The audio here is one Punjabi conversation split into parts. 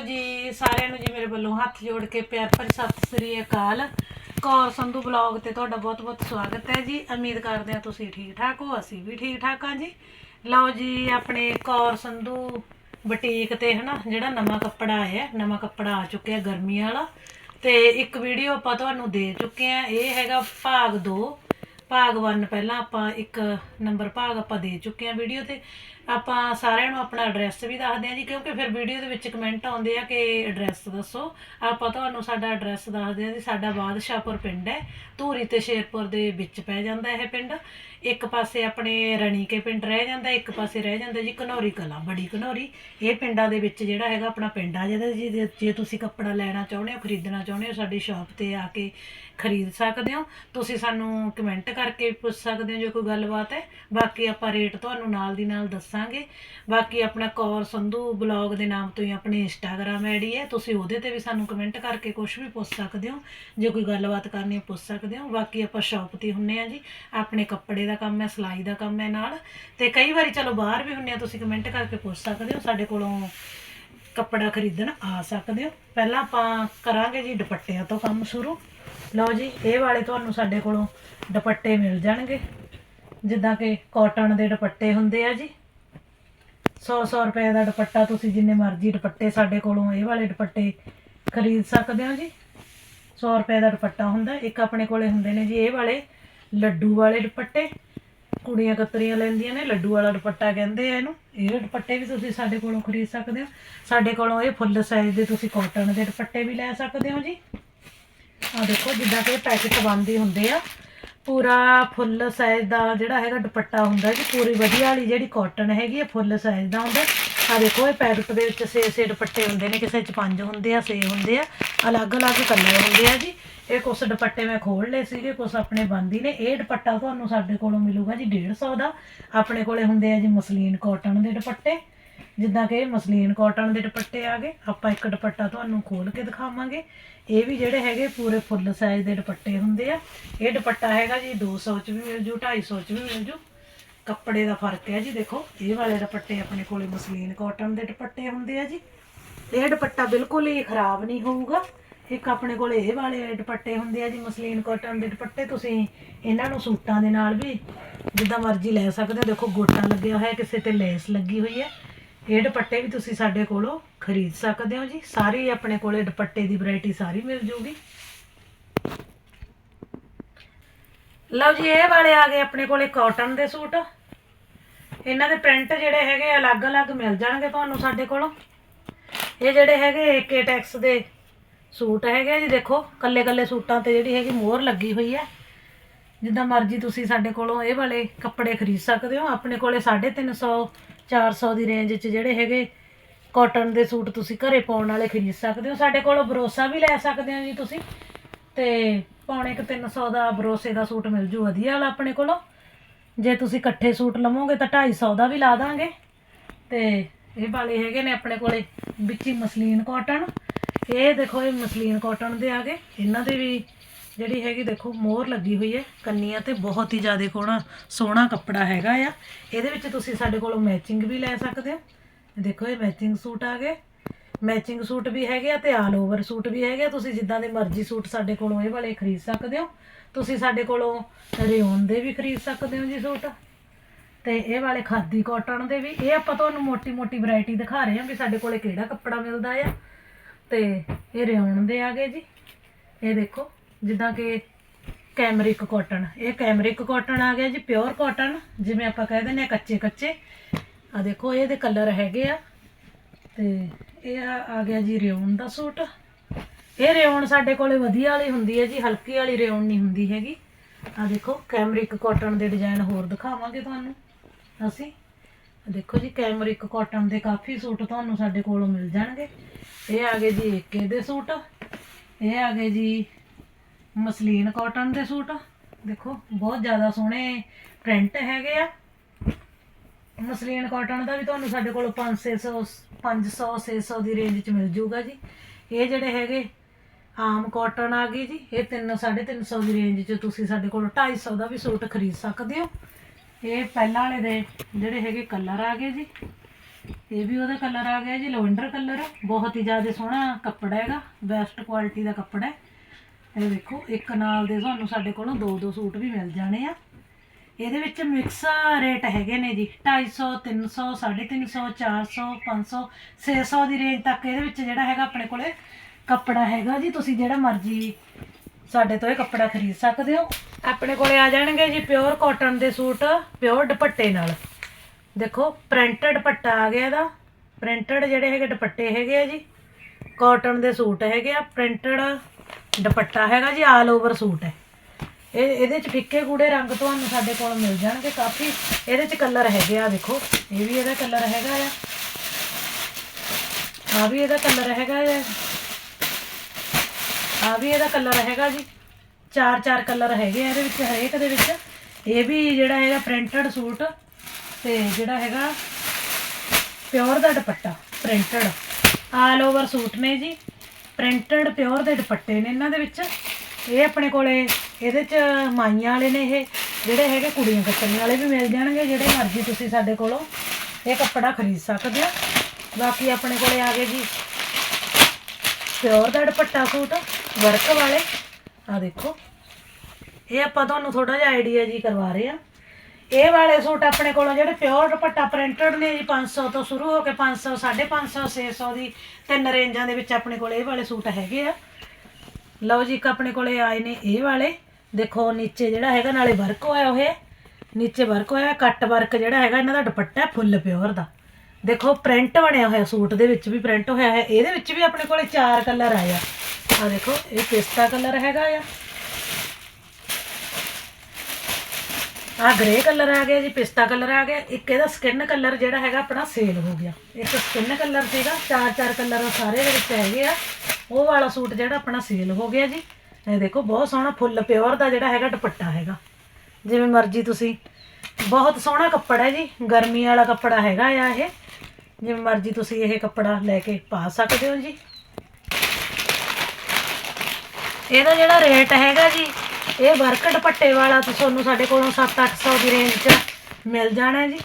ਜੀ, ਸਾਰਿਆਂ ਨੂੰ ਜੀ ਮੇਰੇ ਵੱਲੋਂ ਹੱਥ ਜੋੜ ਕੇ ਪਿਆਰ ਭਰੀ ਸਤਿ ਸ੍ਰੀ ਅਕਾਲ। ਕੌਰ ਸੰਧੂ ਬਲੌਗ ਤੇ ਤੁਹਾਡਾ ਬਹੁਤ-ਬਹੁਤ ਸਵਾਗਤ ਹੈ ਜੀ। ਉਮੀਦ ਕਰਦੇ ਹਾਂ ਤੁਸੀਂ ਠੀਕ ਠਾਕ ਹੋ, ਅਸੀਂ ਵੀ ਠੀਕ ਠਾਕ ਹਾਂ ਜੀ। ਲਓ ਜੀ, ਆਪਣੇ ਕੌਰ ਸੰਧੂ ਬੁਟੀਕ ਤੇ ਹਨਾ, ਜਿਹੜਾ ਨਵਾਂ ਕੱਪੜਾ ਆਇਆ, ਨਵਾਂ ਕੱਪੜਾ ਆ ਚੁੱਕਿਆ ਗਰਮੀ ਵਾਲਾ। ਤੇ ਇੱਕ ਵੀਡੀਓ ਆਪਾਂ ਤੁਹਾਨੂੰ ਦੇ ਚੁੱਕੇ ਆ ਇਹ ਹੈਗਾ ਭਾਗ 2 ਭਾਗ 1 ਪਹਿਲਾਂ ਆਪਾਂ ਇੱਕ ਨੰਬਰ ਭਾਗ ਆਪਾਂ ਦੇ ਚੁੱਕੇ ਆ ਵੀਡੀਓ ਤੇ। ਆਪਾਂ ਸਾਰਿਆਂ ਨੂੰ ਆਪਣਾ ਐਡਰੈਸ ਵੀ ਦੱਸਦੇ ਆ ਜੀ, ਕਿਉਂਕਿ ਫਿਰ ਵੀਡੀਓ ਦੇ ਵਿੱਚ ਕਮੈਂਟ ਆਉਂਦੇ ਆ ਕਿ ਐਡਰੈਸ ਦੱਸੋ। ਆਪਾਂ ਤੁਹਾਨੂੰ ਸਾਡਾ ਐਡਰੈਸ ਦੱਸਦੇ ਆ ਜੀ, ਸਾਡਾ ਬਾਦਸ਼ਾਹਪੁਰ ਪਿੰਡ ਹੈ। ਧੂਰੀ ਤੇ ਸ਼ੇਰਪੁਰ ਦੇ ਵਿੱਚ ਪੈ ਜਾਂਦਾ ਇਹ ਪਿੰਡ। ਇੱਕ ਪਾਸੇ ਆਪਣੇ ਰਣੀਕੇ ਪਿੰਡ ਰਹਿ ਜਾਂਦਾ, ਇੱਕ ਪਾਸੇ ਰਹਿ ਜਾਂਦਾ ਜੀ ਘਨੌਰੀ ਕਲਾ, ਬੜੀ ਘਨੌਰੀ। ਇਹ ਪਿੰਡਾਂ ਦੇ ਵਿੱਚ ਜਿਹੜਾ ਹੈਗਾ ਆਪਣਾ ਪਿੰਡ ਆ ਜਿਹਦਾ ਜੀ, ਜੇ- ਤੁਸੀਂ ਕੱਪੜਾ ਲੈਣਾ ਚਾਹੁੰਦੇ ਹੋ, ਖਰੀਦਣਾ ਚਾਹੁੰਦੇ ਹੋ, ਸਾਡੀ ਸ਼ਾਪ ਤੇ ਆ ਕੇ ਖਰੀਦ ਸਕਦੇ ਹੋ। ਤੁਸੀਂ ਸਾਨੂੰ ਕਮੈਂਟ ਕਰਕੇ ਪੁੱਛ ਸਕਦੇ ਹੋ ਜੇ ਕੋਈ ਗੱਲਬਾਤ ਹੈ। ਬਾਕੀ ਆਪਾਂ ਰੇਟ ਤੁਹਾਨੂੰ ਨਾਲ ਦੀ ਨਾਲ ਦੱਸਾਂ ਦੱਸਾਂਗੇ। ਬਾਕੀ ਆਪਣਾ ਕੌਰ ਸੰਧੂ ਬਲੌਗ ਦੇ ਨਾਮ ਤੋਂ ਹੀ ਆਪਣੀ ਇੰਸਟਾਗ੍ਰam ਆਈਡੀ ਹੈ। ਤੁਸੀਂ ਉਹਦੇ ਤੇ ਵੀ ਸਾਨੂੰ ਕਮੈਂਟ ਕਰਕੇ ਕੁਝ ਵੀ ਪੁੱਛ ਸਕਦੇ ਹੋ। ਜੇ ਕੋਈ ਗੱਲਬਾਤ ਕਰਨੀ ਹੈ ਪੁੱਛ ਸਕਦੇ ਹੋ। ਬਾਕੀ ਆਪਾਂ ਸ਼ਾਪ ਤੇ ਹੁੰਨੇ ਆ ਜੀ। ਆਪਣੇ ਕੱਪੜੇ ਦਾ ਕੰਮ ਹੈ, ਸਿਲਾਈ ਦਾ ਕੰਮ ਹੈ ਨਾਲ। ਤੇ ਕਈ ਵਾਰੀ ਚਲੋ ਬਾਹਰ ਵੀ ਹੁੰਨੇ ਆ, ਤੁਸੀਂ ਕਮੈਂਟ ਕਰਕੇ ਪੁੱਛ ਸਕਦੇ ਹੋ। ਸਾਡੇ ਕੋਲੋਂ ਕੱਪੜਾ ਖਰੀਦਣ ਆ ਸਕਦੇ ਹੋ। ਪਹਿਲਾਂ ਆਪਾਂ ਕਰਾਂਗੇ ਜੀ ਦੁਪੱਟਿਆਂ ਤੋਂ ਕੰਮ ਸ਼ੁਰੂ। ਲਓ ਜੀ, ਇਹ ਵਾਲੇ ਤੁਹਾਨੂੰ ਸਾਡੇ ਕੋਲੋਂ ਦੁਪੱਟੇ ਮਿਲ ਜਾਣਗੇ। ਜਿੱਦਾਂ ਕਿ ਕਾਟਨ ਦੇ ਦੁਪੱਟੇ ਹੁੰਦੇ ਆ ਜੀ। 100-100 ਰੁਪਏ ਦਾ ਦੁਪੱਟਾ ਤੁਸੀਂ ਜਿੰਨੇ ਮਰਜ਼ੀ ਦੁਪੱਟੇ ਸਾਡੇ ਕੋਲੋਂ ਇਹ ਵਾਲੇ ਦੁਪੱਟੇ ਖਰੀਦ ਸਕਦੇ ਹੋ ਜੀ। 100 ਰੁਪਏ ਦਾ ਦੁਪੱਟਾ ਹੁੰਦਾ, ਇੱਕ ਆਪਣੇ ਕੋਲੇ ਹੁੰਦੇ ਨੇ ਜੀ ਇਹ ਵਾਲੇ, ਲੱਡੂ ਵਾਲੇ ਦੁਪੱਟੇ। ਕੁੜੀਆਂ ਕਤਰੀਆਂ ਲੈਂਦੀਆਂ ਨੇ, ਲੱਡੂ ਵਾਲਾ ਦੁਪੱਟਾ ਕਹਿੰਦੇ ਆ ਇਹਨੂੰ। ਇਹ ਦੁਪੱਟੇ ਵੀ ਤੁਸੀਂ ਸਾਡੇ ਕੋਲੋਂ ਖਰੀਦ ਸਕਦੇ ਹੋ। ਸਾਡੇ ਕੋਲੋਂ ਇਹ ਫੁੱਲ ਸਾਈਜ਼ ਦੇ ਤੁਸੀਂ ਕਾਟਨ ਦੇ ਦੁਪੱਟੇ ਵੀ ਲੈ ਸਕਦੇ ਹੋ ਜੀ। ਆ ਦੇਖੋ ਜਿੱਦਾਂ ਕਿ ਪੈਕੇਟ ਬੰਦੀ ਹੁੰਦੇ ਆ। ਪੂਰਾ ਫੁੱਲ ਸਾਈਜ਼ ਦਾ ਜਿਹੜਾ ਹੈਗਾ ਦੁਪੱਟਾ ਹੁੰਦਾ ਜੀ, ਪੂਰੀ ਵਧੀਆ ਵਾਲੀ ਜਿਹੜੀ ਕਾਟਨ ਹੈਗੀ ਆ, ਫੁੱਲ ਸਾਈਜ਼ ਦਾ ਹੁੰਦਾ ਆ ਦੇਖੋ, ਇਹ ਪੈਕੇਟ ਦੇ ਵਿੱਚ ਛੇ ਛੇ ਦੁਪੱਟੇ ਹੁੰਦੇ ਨੇ, ਕਿਸੇ 'ਚ ਪੰਜ ਹੁੰਦੇ ਆ ਛੇ ਹੁੰਦੇ ਆ ਅਲੱਗ-ਅਲੱਗ ਕਲਰ ਹੁੰਦੇ ਆ ਜੀ। ਇਹ ਕੁਛ ਦੁਪੱਟੇ ਮੈਂ ਖੋਲ ਲਏ ਸੀਗੇ, ਕੁਛ ਆਪਣੇ ਬੰਦੀ ਨੇ। ਇਹ ਦੁਪੱਟਾ ਤੁਹਾਨੂੰ ਸਾਡੇ ਕੋਲੋਂ ਮਿਲੂਗਾ ਜੀ 150 ਦਾ। ਆਪਣੇ ਕੋਲੇ ਹੁੰਦੇ ਆ ਜੀ ਮਸਲੀਨ ਕਾਟਨ ਦੇ ਦੁਪੱਟੇ। ਜਿੱਦਾਂ ਕਿ ਮਸਲੀਨ ਕਾਟਨ ਦੇ ਦੁਪੱਟੇ ਆ ਗਏ, ਆਪਾਂ ਇੱਕ ਦੁਪੱਟਾ ਤੁਹਾਨੂੰ ਖੋਲ ਕੇ ਦਿਖਾਵਾਂਗੇ। ਇਹ ਵੀ ਜਿਹੜੇ ਹੈਗੇ ਪੂਰੇ ਫੁੱਲ ਸਾਈਜ਼ ਦੇ ਦੁਪੱਟੇ ਹੁੰਦੇ ਆ। ਇਹ ਦੁਪੱਟਾ ਹੈਗਾ ਜੀ 200 ਚ ਵੀ ਮਿਲ ਜੂ 250 ਚ ਵੀ ਮਿਲ ਜੂ ਕੱਪੜੇ ਦਾ ਫ਼ਰਕ ਹੈ ਜੀ ਦੇਖੋ, ਇਹ ਵਾਲੇ ਦੁਪੱਟੇ ਆਪਣੇ ਕੋਲੇ ਮਸਲੀਨ ਕਾਟਨ ਦੇ ਦੁਪੱਟੇ ਹੁੰਦੇ ਆ ਜੀ। ਇਹ ਦੁਪੱਟਾ ਬਿਲਕੁਲ ਹੀ ਖਰਾਬ ਨਹੀਂ ਹੋਊਗਾ। ਇੱਕ ਆਪਣੇ ਕੋਲ ਇਹ ਵਾਲੇ ਦੁਪੱਟੇ ਹੁੰਦੇ ਆ ਜੀ, ਮਸਲੀਨ ਕਾਟਨ ਦੇ ਦੁਪੱਟੇ। ਤੁਸੀਂ ਇਹਨਾਂ ਨੂੰ ਸੂਟਾਂ ਦੇ ਨਾਲ ਵੀ ਜਿੱਦਾਂ ਮਰਜ਼ੀ ਲੈ ਸਕਦੇ ਹੋ। ਦੇਖੋ, ਗੋਟਾ ਲੱਗਿਆ ਹੋਇਆ, ਕਿਸੇ ਤੇ ਲੈਸ ਲੱਗੀ ਹੋਈ ਹੈ। ਇਹ ਦੁਪੱਟੇ ਵੀ ਤੁਸੀਂ ਸਾਡੇ ਕੋਲੋਂ ਖਰੀਦ ਸਕਦੇ ਹੋ ਜੀ? ਸਾਰੀ ਆਪਣੇ ਕੋਲੇ ਦੁਪੱਟੇ ਦੀ ਵੈਰਾਈਟੀ ਸਾਰੀ ਮਿਲ ਜੂਗੀ। ਲਓ ਜੀ, ਇਹ ਵਾਲੇ ਆ ਗਏ ਆਪਣੇ ਕੋਲੇ ਕਾਟਨ ਦੇ ਸੂਟ। ਇਹਨਾਂ ਦੇ ਪ੍ਰਿੰਟ ਜਿਹੜੇ ਹੈਗੇ ਅਲੱਗ-ਅਲੱਗ ਮਿਲ ਜਾਣਗੇ ਤੁਹਾਨੂੰ ਸਾਡੇ ਕੋਲੋਂ। ਇਹ ਜਿਹੜੇ ਹੈਗੇ ਏਕੇ ਟੈਕਸ ਦੇ ਸੂਟ ਹੈਗੇ ਆ ਜੀ, ਦੇਖੋ, ਕੱਲੇ-ਕੱਲੇ ਸੂਟਾਂ ਤੇ ਜਿਹੜੀ ਹੈਗੀ ਮੋਹਰ ਲੱਗੀ ਹੋਈ ਹੈ ਜਿੱਦਾਂ ਮਰਜ਼ੀ ਤੁਸੀਂ ਸਾਡੇ ਕੋਲੋਂ ਇਹ ਵਾਲੇ ਕੱਪੜੇ ਖਰੀਦ ਸਕਦੇ ਹੋ। ਆਪਣੇ ਕੋਲੇ 350 400 ਦੀ ਰੇਂਜ 'ਚ ਜਿਹੜੇ ਹੈਗੇ ਕਾਟਨ ਦੇ ਸੂਟ ਤੁਸੀਂ ਘਰੇ ਪਾਉਣ ਵਾਲੇ ਖਰੀਦ ਸਕਦੇ ਹੋ। ਸਾਡੇ ਕੋਲੋਂ ਭਰੋਸਾ ਵੀ ਲੈ ਸਕਦੇ ਹੋ ਜੀ ਤੁਸੀਂ। ਤੇ ਪੌਣੇ ਕੁ 300 ਦਾ ਭਰੋਸੇ ਦਾ ਸੂਟ ਮਿਲ ਜੂ ਵਧੀਆ ਵਾਲਾ ਆਪਣੇ ਕੋਲੋਂ। ਜੇ ਤੁਸੀਂ ਇਕੱਠੇ ਸੂਟ ਲਵੋਗੇ ਤਾਂ 250 ਦਾ ਵੀ ਲਾ ਦਾਂਗੇ। ਤੇ ਇਹ ਵਾਲੇ ਹੈਗੇ ਨੇ ਆਪਣੇ ਕੋਲੇ ਵਿੱਚ ਹੀ ਮਸਲੀਨ ਕਾਟਨ ਇਹ ਦੇਖੋ, ਇਹ ਮਸਲੀਨ ਕਾਟਨ ਦੇ ਆ ਗਏ। ਇਹਨਾਂ ਦੇ ਵੀ ਜਿਹੜੀ ਹੈਗੀ ਦੇਖੋ, ਮੋਹਰ ਲੱਗੀ ਹੋਈ ਹੈ। ਕੰਨੀਆਂ ਤੇ ਬਹੁਤ ਹੀ ਜ਼ਿਆਦਾ ਕੋਣਾ ਸੋਹਣਾ ਕੱਪੜਾ ਹੈਗਾ ਆ। ਇਹਦੇ ਵਿੱਚ ਤੁਸੀਂ ਸਾਡੇ ਕੋਲੋਂ ਮੈਚਿੰਗ ਵੀ ਲੈ ਸਕਦੇ ਹੋ। ਦੇਖੋ ਇਹ ਮੈਚਿੰਗ ਸੂਟ ਆ ਗਏ। ਮੈਚਿੰਗ ਸੂਟ ਵੀ ਹੈਗੇ ਆ ਤੇ ਆਲ ਓਵਰ ਸੂਟ ਵੀ ਹੈਗੇ ਆ। ਤੁਸੀਂ ਜਿੱਦਾਂ ਦੇ ਮਰਜ਼ੀ ਸੂਟ ਸਾਡੇ ਕੋਲੋਂ ਇਹ ਵਾਲੇ ਖਰੀਦ ਸਕਦੇ ਹੋ। ਤੁਸੀਂ ਸਾਡੇ ਕੋਲੋਂ ਰਿਓਨ ਦੇ ਵੀ ਖਰੀਦ ਸਕਦੇ ਹੋ ਜੀ ਸੂਟ ਤੇ ਇਹ ਵਾਲੇ ਖਾਦੀ ਕਾਟਨ ਦੇ ਵੀ। ਇਹ ਆਪਾਂ ਤੁਹਾਨੂੰ ਮੋਟੀ ਮੋਟੀ ਵੈਰਾਈਟੀ ਦਿਖਾ ਰਹੇ ਹਾਂ ਵੀ ਸਾਡੇ ਕੋਲੇ ਕਿਹੜਾ ਕੱਪੜਾ ਮਿਲਦਾ ਆ। ਤੇ ਇਹ ਰਿਓਨ ਦੇ ਆ ਗਏ ਜੀ। ਇਹ ਦੇਖੋ, ਜਿੱਦਾਂ ਕਿ ਕੈਮਰਿਕ ਕਾਟਨ ਇਹ ਕੈਮਰਿਕ ਕਾਟਨ ਆ ਗਿਆ ਜੀ ਪਿਓਰ ਕਾਟਨ ਜਿਵੇਂ ਆਪਾਂ ਕਹਿ ਦਿੰਦੇ ਆ ਕੱਚੇ ਕੱਚੇ ਆ ਦੇਖੋ ਇਹਦੇ ਕਲਰ ਹੈਗੇ ਆ। ਤੇ ਇਹ ਆ ਆ ਗਿਆ ਜੀ ਰਿਓਨ ਦਾ ਸੂਟ। ਇਹ ਰਿਓਨ ਸਾਡੇ ਕੋਲੇ ਵਧੀਆ ਵਾਲੀ ਹੁੰਦੀ ਹੈ ਜੀ, ਹਲਕੀ ਵਾਲੀ ਰਿਓਨ ਨਹੀਂ ਹੁੰਦੀ ਹੈਗੀ। ਆ ਦੇਖੋ ਕੈਮਰਿਕ ਕਾਟਨ ਦੇ ਡਿਜ਼ਾਈਨ ਹੋਰ ਦਿਖਾਵਾਂਗੇ ਤੁਹਾਨੂੰ ਅਸੀਂ। ਦੇਖੋ ਜੀ ਕੈਮਰਿਕ ਕਾਟਨ ਦੇ ਕਾਫੀ ਸੂਟ ਤੁਹਾਨੂੰ ਸਾਡੇ ਕੋਲੋਂ ਮਿਲ ਜਾਣਗੇ। ਇਹ ਆ ਗਏ ਜੀ ਏਕੇ ਦੇ ਸੂਟ। ਇਹ ਆ ਗਏ ਜੀ ਮਸਲੀਨ ਕਾਟਨ ਦੇ ਸੂਟ। ਦੇਖੋ, ਬਹੁਤ ਜ਼ਿਆਦਾ ਸੋਹਣੇ ਪ੍ਰਿੰਟ ਹੈਗੇ ਆ। ਮਸਲੀਨ ਕਾਟਨ ਦਾ ਵੀ ਤੁਹਾਨੂੰ ਸਾਡੇ ਕੋਲ 500 500 600 ਦੀ ਰੇਂਜ 'ਚ ਮਿਲ ਜੂਗਾ ਜੀ। ਇਹ ਜਿਹੜੇ ਹੈਗੇ, ਆਮ ਕਾਟਨ ਆ ਗਈ ਜੀ, ਇਹ 3 350 ਦੀ ਰੇਂਜ 'ਚ ਤੁਸੀਂ ਸਾਡੇ ਕੋਲ 250 ਦਾ ਵੀ ਸੂਟ ਖਰੀਦ ਸਕਦੇ ਹੋ। ਇਹ ਪਹਿਲਾਂ ਵਾਲੇ ਦੇ ਜਿਹੜੇ ਹੈਗੇ ਕਲਰ ਆ ਗਏ ਜੀ। ਇਹ ਵੀ ਉਹਦਾ ਕਲਰ ਆ ਗਿਆ ਜੀ ਲਵੈਂਡਰ ਕਲਰ ਬਹੁਤ ਹੀ ਜ਼ਿਆਦਾ ਸੋਹਣਾ ਕੱਪੜਾ ਹੈਗਾ ਬੈਸਟ ਕੁਆਲਿਟੀ ਦਾ ਕੱਪੜਾ ਹੈ। ਇਹ ਦੇਖੋ ਇੱਕ ਨਾਲ ਦੇ ਤੁਹਾਨੂੰ ਸਾਡੇ ਕੋਲੋਂ ਦੋ ਦੋ ਸੂਟ ਵੀ ਮਿਲ ਜਾਣੇ ਆ। ਇਹਦੇ ਵਿੱਚ ਮਿਕਸ ਰੇਟ ਹੈਗੇ ਨੇ ਜੀ 250 300 350 400 500 600 ਦੀ ਰੇਂਜ ਤੱਕ ਇਹਦੇ ਵਿੱਚ ਜਿਹੜਾ ਹੈਗਾ ਆਪਣੇ ਕੋਲੇ ਕੱਪੜਾ ਹੈਗਾ ਜੀ, ਤੁਸੀਂ ਜਿਹੜਾ ਮਰਜ਼ੀ ਸਾਡੇ ਤੋਂ ਇਹ ਕੱਪੜਾ ਖਰੀਦ ਸਕਦੇ ਹੋ। ਆਪਣੇ ਕੋਲੇ ਆ ਜਾਣਗੇ ਜੀ ਪਿਓਰ ਕਾਟਨ ਦੇ ਸੂਟ ਪਿਓਰ ਦੁਪੱਟੇ ਨਾਲ। ਦੇਖੋ ਪ੍ਰਿੰਟਡ ਦੁਪੱਟਾ ਆ ਗਿਆ ਇਹਦਾ। ਪ੍ਰਿੰਟਡ ਜਿਹੜੇ ਹੈਗੇ ਦੁਪੱਟੇ ਹੈਗੇ ਆ ਜੀ ਕਾਟਨ ਦੇ ਸੂਟ ਹੈਗੇ ਆ ਪ੍ਰਿੰਟਡ ਦੁਪੱਟਾ ਹੈਗਾ ਜੀ ਆਲ ਓਵਰ ਸੂਟ ਹੈ। ਇਹ ਇਹਦੇ ਚ ਫਿੱਕੇ ਗੂੜੇ ਰੰਗ ਤੁਹਾਨੂੰ ਸਾਡੇ ਕੋਲ ਮਿਲ ਜਾਣਗੇ ਕਾਫੀ। ਇਹਦੇ ਚ ਕਲਰ ਹੈਗੇ ਆ ਦੇਖੋ, ਇਹ ਵੀ ਇਹਦਾ ਕਲਰ ਹੈਗਾ ਆ। ਆ ਵੀ ਇਹਦਾ ਕਲਰ ਹੈਗਾ ਆ। ਆ ਵੀ ਇਹਦਾ ਕਲਰ ਹੈਗਾ ਜੀ। ਚਾਰ ਚਾਰ ਕਲਰ ਹੈਗੇ ਆ ਇਹਦੇ ਵਿੱਚ, ਹਰੇਕ ਦੇ ਵਿੱਚ। ਇਹ ਵੀ ਜਿਹੜਾ ਹੈਗਾ ਪ੍ਰਿੰਟਡ ਸੂਟ ਤੇ ਜਿਹੜਾ ਹੈਗਾ ਪਿਓਰ ਦਾ ਦੁਪੱਟਾ, ਪ੍ਰਿੰਟਡ। ਆਲ ਓਵਰ ਸੂਟ ਨੇ ਜੀ। ਪ੍ਰਿੰਟਡ ਪਿਓਰ ਦੇ ਦੁਪੱਟੇ ਨੇ ਇਹਨਾਂ ਦੇ ਵਿੱਚ। ਇਹ ਆਪਣੇ ਕੋਲੇ, ਇਹਦੇ ਚ ਮਾਈਆਂ ਵਾਲੇ ਨੇ ਇਹ, ਜਿਹੜੇ ਹੈਗੇ ਕੁੜੀਆਂ ਕੱਟਣ ਵਾਲੇ ਵੀ ਮਿਲ ਜਾਣਗੇ, ਜਿਹੜੇ ਮਰਜ਼ੀ ਤੁਸੀਂ ਸਾਡੇ ਕੋਲੋਂ ਇਹ ਕੱਪੜਾ ਖਰੀਦ ਸਕਦੇ ਹੋ। ਬਾਕੀ ਆਪਣੇ ਕੋਲੇ ਆ ਗਏ ਜੀ ਪਿਓਰ ਦਾ ਦੁਪੱਟਾ ਸੂਟ, ਵਰਕ ਵਾਲੇ। ਆ ਦੇਖੋ, ਇਹ ਆਪਾਂ ਤੁਹਾਨੂੰ ਥੋੜਾ ਜਿਹਾ ਆਈਡੀਆ ਜੀ ਕਰਵਾ ਰਹੇ ਆ ਇਹ ਵਾਲੇ ਸੂਟ ਆਪਣੇ ਕੋਲੋਂ ਜਿਹੜੇ ਪਿਓਰ ਦੁਪੱਟਾ ਪ੍ਰਿੰਟਡ ਨੇ ਜੀ 500 ਤੋਂ ਸ਼ੁਰੂ ਹੋ ਕੇ 500 550 600 ਦੀ ਤਿੰਨ ਰੇਂਜਾਂ ਦੇ ਵਿੱਚ ਆਪਣੇ ਕੋਲ ਇਹ ਵਾਲੇ ਸੂਟ ਹੈਗੇ ਆ। ਲਓ ਜੀ, ਇੱਕ ਆਪਣੇ ਕੋਲੇ ਆਏ ਨੇ ਇਹ ਵਾਲੇ। ਦੇਖੋ, ਨੀਚੇ ਜਿਹੜਾ ਹੈਗਾ, ਨਾਲੇ ਵਰਕ ਹੋਇਆ ਹੋਇਆ ਨੀਚੇ ਵਰਕ ਹੋਇਆ, ਕੱਟ ਵਰਕ ਜਿਹੜਾ ਹੈਗਾ, ਇਹਨਾਂ ਦਾ ਦੁਪੱਟਾ ਫੁੱਲ ਪਿਓਰ ਦਾ। ਦੇਖੋ, ਪ੍ਰਿੰਟ ਬਣਿਆ ਹੋਇਆ, ਸੂਟ ਦੇ ਵਿੱਚ ਵੀ ਪ੍ਰਿੰਟ ਹੋਇਆ ਹੈ ਇਹਦੇ ਵਿੱਚ ਵੀ ਆਪਣੇ ਕੋਲੇ ਚਾਰ ਕਲਰ ਆਏ ਆ। ਆ ਦੇਖੋ, ਇਹ ਪਿਸਤਾ ਕਲਰ ਹੈਗਾ ਆ। ਆ ਗ੍ਰੇ ਕਲਰ ਆ ਗਿਆ ਜੀ, ਪਿਸਤਾ ਕਲਰ ਆ ਗਿਆ। ਇੱਕ ਇਹਦਾ ਸਕਿਨ ਕਲਰ ਜਿਹੜਾ ਹੈਗਾ, ਆਪਣਾ ਸੇਲ ਹੋ ਗਿਆ। ਇੱਕ ਸਕਿਨ ਕਲਰ ਸੀਗਾ ਚਾਰ ਚਾਰ ਕਲਰ ਸਾਰੇ ਦੇ ਵਿੱਚ ਹੈਗੇ ਆ। ਉਹ ਵਾਲਾ ਸੂਟ ਜਿਹੜਾ ਆਪਣਾ ਸੇਲ ਹੋ ਗਿਆ ਜੀ। ਇਹ ਦੇਖੋ, ਬਹੁਤ ਸੋਹਣਾ ਫੁੱਲ ਪਿਓਰ ਦਾ ਜਿਹੜਾ ਹੈਗਾ ਦੁਪੱਟਾ ਹੈਗਾ। ਜਿਵੇਂ ਮਰਜ਼ੀ ਤੁਸੀਂ। ਬਹੁਤ ਸੋਹਣਾ ਕੱਪੜਾ ਹੈ ਜੀ। ਗਰਮੀ ਵਾਲਾ ਕੱਪੜਾ ਹੈਗਾ ਆ ਇਹ। ਜਿਵੇਂ ਮਰਜ਼ੀ ਤੁਸੀਂ ਇਹ ਕੱਪੜਾ ਲੈ ਕੇ ਪਾ ਸਕਦੇ ਹੋ ਜੀ। ਇਹਦਾ ਜਿਹੜਾ ਰੇਟ ਹੈਗਾ ਜੀ, ਇਹ ਵਰਕ ਦੁਪੱਟੇ ਵਾਲਾ ਤੁਹਾਨੂੰ ਸਾਡੇ ਕੋਲੋਂ 7-800 ਦੀ ਰੇਂਜ 'ਚ ਮਿਲ ਜਾਣਾ ਜੀ।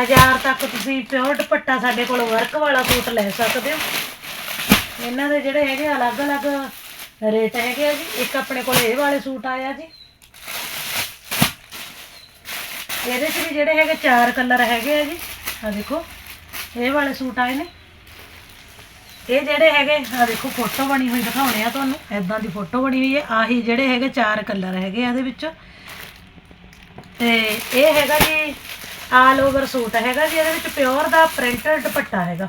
ਹਜ਼ਾਰ ਤੱਕ ਤੁਸੀਂ ਪਿਓਰ ਦੁਪੱਟਾ ਸਾਡੇ ਕੋਲੋਂ ਵਰਕ ਵਾਲਾ ਸੂਟ ਲੈ ਸਕਦੇ ਹੋ। ਇਹਨਾਂ ਦੇ ਜਿਹੜੇ ਹੈਗੇ ਅਲੱਗ-ਅਲੱਗ ਰੇਟ ਹੈਗੇ ਆ ਜੀ। ਇੱਕ ਆਪਣੇ ਕੋਲ ਇਹ ਵਾਲੇ ਸੂਟ ਆਇਆ ਜੀ। ਇਹਦੇ 'ਚ ਵੀ ਜਿਹੜੇ ਹੈਗੇ ਚਾਰ ਕਲਰ ਹੈਗੇ ਆ ਜੀ। ਆ ਦੇਖੋ, ਇਹ ਵਾਲੇ ਸੂਟ ਆਏ ਨੇ। ਇਹ ਜਿਹੜੇ ਹੈਗੇ ਆ ਦੇਖੋ ਫੋਟੋ ਬਣੀ ਹੋਈ ਦਿਖਾਉਣੇ ਆ ਤੁਹਾਨੂੰ। ਐਦਾਂ ਦੀ ਫੋਟੋ ਬਣੀ ਹੋਈ ਹੈ। ਆਹੀ ਜਿਹੜੇ ਹੈਗੇ ਚਾਰ ਕਲਰ ਹੈਗੇ ਆ ਇਹਦੇ ਵਿੱਚ। ਤੇ ਇਹ ਹੈਗਾ ਜੀ ਆਲ ਓਵਰ ਸੂਟ ਹੈਗਾ ਜੀ। ਇਹਦੇ ਵਿੱਚ ਪਿਓਰ ਦਾ ਪ੍ਰਿੰਟਡ ਦੁਪੱਟਾ ਹੈਗਾ।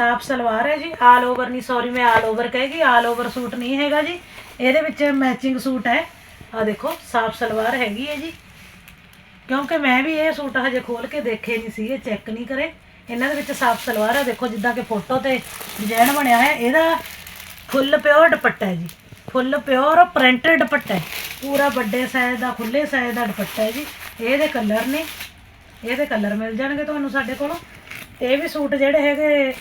ਸਾਫ਼ ਸਲਵਾਰ ਹੈ ਜੀ ਆਲ ਓਵਰ ਨਹੀਂ ਸੌਰੀ ਮੈਂ ਆਲ ਓਵਰ ਕਹੇਗੀ ਆਲ ਓਵਰ ਸੂਟ ਨਹੀਂ ਹੈਗਾ ਜੀ। ਇਹਦੇ ਵਿੱਚ ਮੈਚਿੰਗ ਸੂਟ ਹੈ। ਆ ਦੇਖੋ, ਸਾਫ਼ ਸਲਵਾਰ ਹੈਗੀ ਹੈ ਜੀ। ਕਿਉਂਕਿ ਮੈਂ ਵੀ ਇਹ ਸੂਟ ਹਜੇ ਖੋਲ ਕੇ ਦੇਖੇ ਨਹੀਂ ਸੀਗੇ ਚੈੱਕ ਨਹੀਂ ਕਰੇ। ਇਹਨਾਂ ਦੇ ਵਿੱਚ ਸਾਫ਼ ਸਲਵਾਰ ਹੈ ਦੇਖੋ ਜਿੱਦਾਂ ਕਿ ਫੋਟੋ ਤੇ ਡਿਜ਼ਾਈਨ ਬਣਿਆ ਹੈ, ਇਹਦਾ ਫੁੱਲ ਪਿਓਰ ਦੁਪੱਟਾ ਹੈ ਜੀ। ਫੁੱਲ ਪਿਓਰ ਪ੍ਰਿੰਟਡ ਦੁਪੱਟਾ ਹੈ। ਪੂਰਾ ਵੱਡੇ ਸਾਈਜ਼ ਦਾ ਖੁੱਲੇ ਸਾਈਜ਼ ਦਾ ਦੁਪੱਟਾ ਹੈ ਜੀ। ਇਹਦੇ ਕਲਰ ਨੇ, ਇਹਦੇ ਕਲਰ ਮਿਲ ਜਾਣਗੇ ਤੁਹਾਨੂੰ ਸਾਡੇ ਕੋਲੋਂ। ਇਹ ਵੀ ਸੂਟ ਜਿਹੜੇ ਹੈਗੇ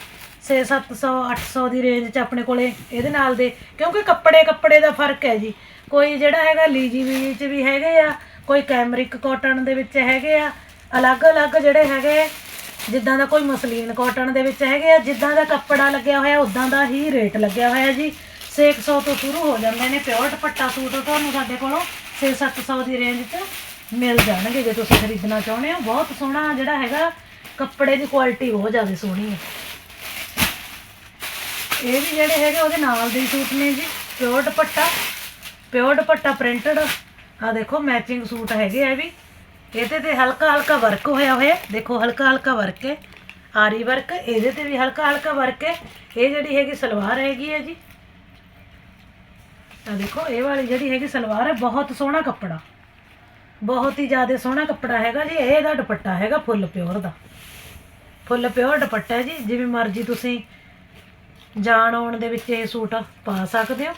6 700 800 ਦੀ ਰੇਂਜ 'ਚ ਆਪਣੇ ਕੋਲੇ ਇਹਦੇ ਨਾਲ ਦੇ, ਕਿਉਂਕਿ ਕੱਪੜੇ ਕੱਪੜੇ ਦਾ ਫ਼ਰਕ ਹੈ ਜੀ। ਕੋਈ ਜਿਹੜਾ ਹੈਗਾ ਲੀਜੀ ਵੀ 'ਚ ਵੀ ਹੈਗੇ ਆ, ਕੋਈ ਕੈਮਰਿਕ ਕਾਟਨ ਦੇ ਵਿੱਚ ਹੈਗੇ ਆ ਅਲੱਗ-ਅਲੱਗ ਜਿਹੜੇ ਹੈਗੇ, ਜਿੱਦਾਂ ਦਾ ਕੋਈ ਮਸਲੀਨ ਕਾਟਨ ਦੇ ਵਿੱਚ ਹੈਗੇ ਆ, ਜਿੱਦਾਂ ਦਾ ਕੱਪੜਾ ਲੱਗਿਆ ਹੋਇਆ ਉਦਾਂ ਦਾ ਹੀ ਰੇਟ ਲੱਗਿਆ ਹੋਇਆ ਜੀ। 600 ਤੋਂ ਸ਼ੁਰੂ ਹੋ ਜਾਂਦੇ ਨੇ, ਪਿਓਰ ਦੁਪੱਟਾ ਸੂਟ ਤੁਹਾਨੂੰ ਸਾਡੇ ਕੋਲੋਂ 6-700 ਦੀ ਰੇਂਜ 'ਚ ਮਿਲ ਜਾਣਗੇ, ਜੇ ਤੁਸੀਂ ਖਰੀਦਣਾ ਚਾਹੁੰਦੇ ਹੋ। ਬਹੁਤ ਸੋਹਣਾ ਜਿਹੜਾ ਹੈਗਾ, ਕੱਪੜੇ ਦੀ ਕੁਆਲਿਟੀ ਬਹੁਤ ਜ਼ਿਆਦਾ ਸੋਹਣੀ ਹੈ। ਇਹ ਵੀ ਜਿਹੜੇ ਹੈਗੇ ਉਹਦੇ ਨਾਲ ਦੇ ਸੂਟ ਨੇ ਜੀ, ਪਿਓਰ ਦੁਪੱਟਾ ਪਿਓਰ ਦੁਪੱਟਾ ਪ੍ਰਿੰਟਡ ਆ ਦੇਖੋ ਮੈਚਿੰਗ ਸੂਟ ਹੈਗੇ ਆ ਵੀ। ਇਹਦੇ ਤੇ ਹਲਕਾ ਹਲਕਾ ਵਰਕ ਹੋਇਆ ਹੋਇਆ, ਦੇਖੋ ਹਲਕਾ ਹਲਕਾ ਵਰਕ ਹੈ, ਆਰੀ ਵਰਕ ਇਹਦੇ ਤੇ ਵੀ ਹਲਕਾ ਹਲਕਾ ਵਰਕ ਹੈ, ਇਹ ਜਿਹੜੀ ਹੈਗੀ ਸਲਵਾਰ ਹੈਗੀ ਹੈ ਜੀ। ਆ ਦੇਖੋ, ਇਹ ਵਾਲੀ ਜਿਹੜੀ ਹੈਗੀ ਸਲਵਾਰ ਹੈ, ਬਹੁਤ ਸੋਹਣਾ ਕੱਪੜਾ। ਬਹੁਤ ਹੀ ਜ਼ਿਆਦਾ ਸੋਹਣਾ ਕੱਪੜਾ ਹੈਗਾ ਜੀ, ਇਹਦਾ ਦੁਪੱਟਾ ਹੈਗਾ ਫੁੱਲ ਪਿਓਰ ਦਾ। ਫੁੱਲ ਪਿਓਰ ਦੁਪੱਟਾ ਜੀ, ਜਿਵੇਂ ਮਰਜ਼ੀ ਤੁਸੀਂ ਜਾਣ ਆਉਣ ਦੇ ਵਿੱਚ ਇਹ ਸੂਟ ਪਾ ਸਕਦੇ ਹੋ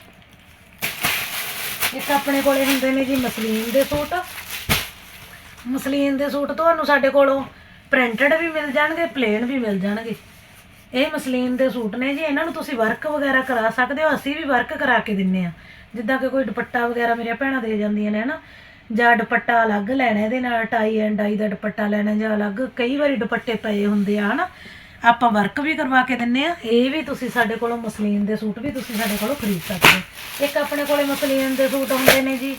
ਇੱਕ ਆਪਣੇ ਕੋਲੇ ਹੁੰਦੇ ਨੇ ਜੀ ਮਸਲੀਨ ਦੇ ਸੂਟ। ਮਸਲੀਨ ਦੇ ਸੂਟ ਤੁਹਾਨੂੰ ਸਾਡੇ ਕੋਲੋਂ ਪ੍ਰਿੰਟਡ ਵੀ ਮਿਲ ਜਾਣਗੇ ਪਲੇਨ ਵੀ ਮਿਲ ਜਾਣਗੇ। ਇਹ ਮਸਲੀਨ ਦੇ ਸੂਟ ਨੇ ਜੀ, ਇਹਨਾਂ ਨੂੰ ਤੁਸੀਂ ਵਰਕ ਵਗੈਰਾ ਕਰਾ ਸਕਦੇ ਹੋ, ਅਸੀਂ ਵੀ ਵਰਕ ਕਰਾ ਕੇ ਦਿੰਨੇ ਆ। ਜਿੱਦਾਂ ਕਿ ਕੋਈ ਦੁਪੱਟਾ ਵਗੈਰਾ ਮੇਰੀਆਂ ਭੈਣਾਂ ਦੇ ਜਾਂਦੀਆਂ ਨੇ ਹਨਾ, ਜਾਂ ਦੁਪੱਟਾ ਅਲੱਗ ਲੈਣਾ ਇਹਦੇ ਨਾਲ ਟਾਈ ਐਂਡ ਡਾਈ ਦਾ ਦੁਪੱਟਾ ਲੈਣਾ ਜਾਂ ਅਲੱਗ, ਕਈ ਵਾਰੀ ਦੁਪੱਟੇ ਪਏ ਹੁੰਦੇ ਆ ਹਨਾ। ਆਪਾਂ ਵਰਕ ਵੀ ਕਰਵਾ ਕੇ ਦਿੰਨੇ ਆ। ਇਹ ਵੀ ਤੁਸੀਂ ਸਾਡੇ ਕੋਲੋਂ ਮਸਲੀਨ ਦੇ ਸੂਟ ਵੀ ਤੁਸੀਂ ਸਾਡੇ ਕੋਲੋਂ ਖਰੀਦ ਸਕਦੇ ਹੋ। ਇੱਕ ਆਪਣੇ ਕੋਲੇ ਮਸਲੀਨ ਦੇ ਸੂਟ ਹੁੰਦੇ ਨੇ ਜੀ।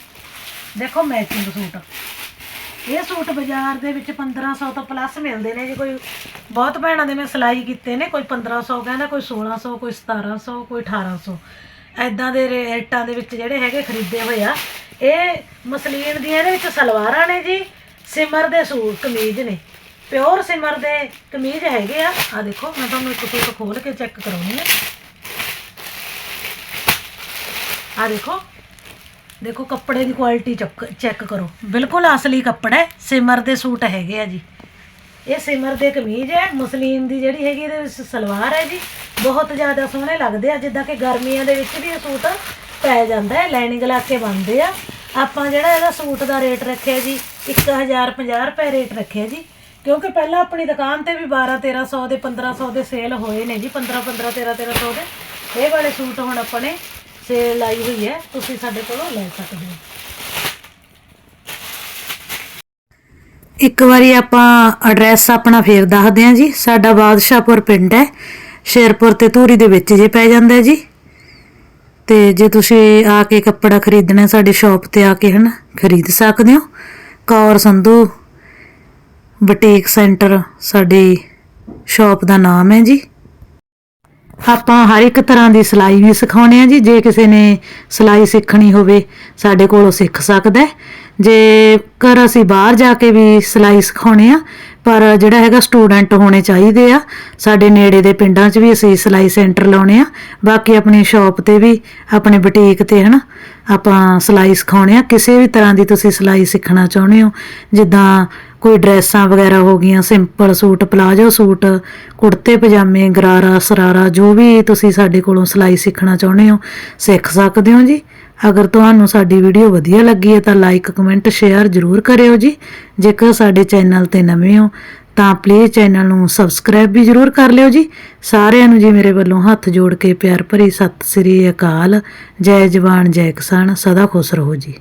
ਦੇਖੋ ਮੈਚਿੰਗ ਸੂਟ। ਇਹ ਸੂਟ ਬਾਜ਼ਾਰ ਦੇ ਵਿੱਚ 1500 ਤੋਂ ਪਲੱਸ ਮਿਲਦੇ ਨੇ ਜੀ। ਕੋਈ ਬਹੁਤ ਭੈਣਾਂ ਦੇ ਮੈਂ ਸਿਲਾਈ ਕੀਤੇ ਨੇ। ਕੋਈ 1500 ਕਹਿੰਦਾ, ਕੋਈ 1600 ਕੋਈ 1700 ਕੋਈ 1800 ਐਦਾਂ ਦੇ ਰੇਟਾਂ ਦੇ ਵਿੱਚ ਜਿਹੜੇ ਹੈਗੇ ਖਰੀਦੇ ਹੋਏ ਆ। ਇਹ ਮਸਲੀਨ ਦੀਆਂ ਇਹਦੇ ਵਿੱਚ ਸਲਵਾਰਾਂ ਨੇ ਜੀ। ਸਿਮਰ ਦੇ ਸੂਟ ਕਮੀਜ਼ ਨੇ। ਪਿਓਰ ਸਿਮਰ ਦੇ ਕਮੀਜ਼ ਹੈਗੇ ਆ। ਆ ਦੇਖੋ, ਮੈਂ ਤੁਹਾਨੂੰ ਇੱਕ ਸੂਟ ਖੋਲ ਕੇ ਚੈੱਕ ਕਰਾਉਣੀ ਆ। ਆ ਦੇਖੋ ਦੇਖੋ ਕੱਪੜੇ ਦੀ ਕੁਆਲਿਟੀ ਚੈੱਕ ਕਰੋ। ਬਿਲਕੁਲ ਅਸਲੀ ਕੱਪੜਾ ਹੈ, ਸਿਮਰ ਦੇ ਸੂਟ ਹੈਗੇ ਆ ਜੀ। ਇਹ ਸਿਮਰ ਦੇ ਕਮੀਜ਼ ਹੈ, ਮੁਸਲੀਮ ਦੀ ਜਿਹੜੀ ਹੈਗੀ ਇਹਦੇ ਵਿੱਚ ਸਲਵਾਰ ਹੈ ਜੀ। ਬਹੁਤ ਜ਼ਿਆਦਾ ਸੋਹਣੇ ਲੱਗਦੇ ਆ, ਜਿੱਦਾਂ ਕਿ ਗਰਮੀਆਂ ਦੇ ਵਿੱਚ ਵੀ ਇਹ ਸੂਟ ਪੈ ਜਾਂਦਾ ਹੈ ਲਾਈਨਿੰਗ ਲਾ ਕੇ ਬਣਦੇ ਆ। ਆਪਾਂ ਜਿਹੜਾ ਇਹਦਾ ਸੂਟ ਦਾ ਰੇਟ ਰੱਖਿਆ ਜੀ 1050 ਰੁਪਏ ਰੇਟ ਰੱਖਿਆ ਜੀ। ਕਿਉਂਕਿ ਪਹਿਲਾਂ ਆਪਣੀ ਦੁਕਾਨ ਤੇ ਵੀ 12 1300 ਦੇ 1500 ਦੇ ਸੇਲ ਹੋਏ ਨੇ ਜੀ 15 15 13 1300 ਦੇ। ਇਹ ਵਾਲੇ ਸੂਟ ਹੁਣ ਆਪਣੇ ਸੇਲ ਲਾਈ ਹੋਈ ਹੈ, ਤੁਸੀਂ ਸਾਡੇ ਕੋਲੋਂ ਲੈ ਸਕਦੇ ਹੋ। ਇੱਕ ਵਾਰੀ ਆਪਾਂ ਐਡਰੈਸ ਆਪਣਾ ਫੇਰ ਦੱਸਦੇ ਹਾਂ ਜੀ, ਸਾਡਾ ਬਾਦਸ਼ਾਹਪੁਰ ਪਿੰਡ ਹੈ, ਸ਼ੇਰਪੁਰ ਤੇ ਧੂਰੀ ਦੇ ਵਿੱਚ ਜੇ ਪੈ ਜਾਂਦਾ ਜੀ। ਤੇ ਜੇ ਤੁਸੀਂ ਆ ਕੇ ਕੱਪੜਾ ਖਰੀਦਣਾ, ਸਾਡੀ ਸ਼ਾਪ ਤੇ ਆ ਕੇ ਹਨ, ਖਰੀਦ ਸਕਦੇ ਹੋ। ਕੌਰ ਸੰਧੂ ਬੁਟੀਕ ਸੈਂਟਰ ਸਾਡੀ ਸ਼ਾਪ ਦਾ ਨਾਮ ਹੈ ਜੀ। ਆਪਾਂ ਹਰ ਇੱਕ ਤਰ੍ਹਾਂ ਦੀ ਸਿਲਾਈ ਵੀ ਸਿਖਾਉਂਦੇ ਆ ਜੀ। ਜੇ ਕਿਸੇ ਨੇ ਸਿਲਾਈ ਸਿੱਖਣੀ ਹੋਵੇ, ਸਾਡੇ ਕੋਲੋਂ ਸਿੱਖ ਸਕਦਾ ਜੇ ਜੇਕਰ ਅਸੀਂ ਬਾਹਰ ਜਾ ਕੇ ਵੀ ਸਿਲਾਈ ਸਿਖਾਉਣੇ ਆ ਪਰ ਜਿਹੜਾ ਹੈਗਾ ਸਟੂਡੈਂਟ ਹੋਣੇ ਚਾਹੀਦੇ ਆ। ਸਾਡੇ ਨੇੜੇ ਦੇ ਪਿੰਡਾਂ 'ਚ ਵੀ ਅਸੀਂ ਸਿਲਾਈ ਸੈਂਟਰ ਲਾਉਣੇ ਆ। ਬਾਕੀ ਆਪਣੀ ਸ਼ਾਪ ਤੇ ਵੀ, ਆਪਣੇ ਬੁਟੀਕ ਤੇ ਹਨਾ, ਆਪਾਂ ਸਿਲਾਈ ਸਿਖਾਉਣੇ ਆ। ਕਿਸੇ ਵੀ ਤਰ੍ਹਾਂ ਦੀ ਤੁਸੀਂ ਸਿਲਾਈ ਸਿੱਖਣਾ ਚਾਹੁੰਦੇ ਹੋ, ਜਿੱਦਾਂ ਕੋਈ ਡਰੈਸਾਂ ਵਗੈਰਾ ਹੋ ਗਈਆਂ, ਸਿੰਪਲ ਸੂਟ, ਪਲਾਜੋ ਸੂਟ, ਕੁੜਤੇ, ਪਜਾਮੇ, ਗਰਾਰਾ, ਸਰਾਰਾ, ਜੋ ਵੀ ਤੁਸੀਂ ਸਾਡੇ ਕੋਲੋਂ ਸਿਲਾਈ ਸਿੱਖਣਾ ਚਾਹੁੰਦੇ ਹੋ, ਸਿੱਖ ਸਕਦੇ ਹੋ ਜੀ। ਅਗਰ ਤੁਹਾਨੂੰ ਸਾਡੀ ਵੀਡੀਓ ਵਧੀਆ ਲੱਗੀ ਹੈ ਤਾਂ ਲਾਈਕ ਕਮੈਂਟ ਸ਼ੇਅਰ ਜ਼ਰੂਰ ਕਰਿਓ ਜੀ। ਜੇਕਰ ਸਾਡੇ ਚੈਨਲ ਤੇ ਨਵੇਂ ਹੋ, ਤਾਂ ਪਲੀਜ਼ ਚੈਨਲ ਨੂੰ ਸਬਸਕ੍ਰਾਈਬ ਵੀ ਜ਼ਰੂਰ ਕਰ ਲਿਓ ਜੀ। ਸਾਰਿਆਂ ਨੂੰ ਜੀ ਮੇਰੇ ਵੱਲੋਂ ਹੱਥ ਜੋੜ ਕੇ ਪਿਆਰ ਭਰੀ ਸਤਿ ਸ੍ਰੀ ਅਕਾਲ। ਜੈ ਜਵਾਨ, ਜੈ ਕਿਸਾਨ, ਸਦਾ ਖੁਸ਼ ਰਹੋ ਜੀ।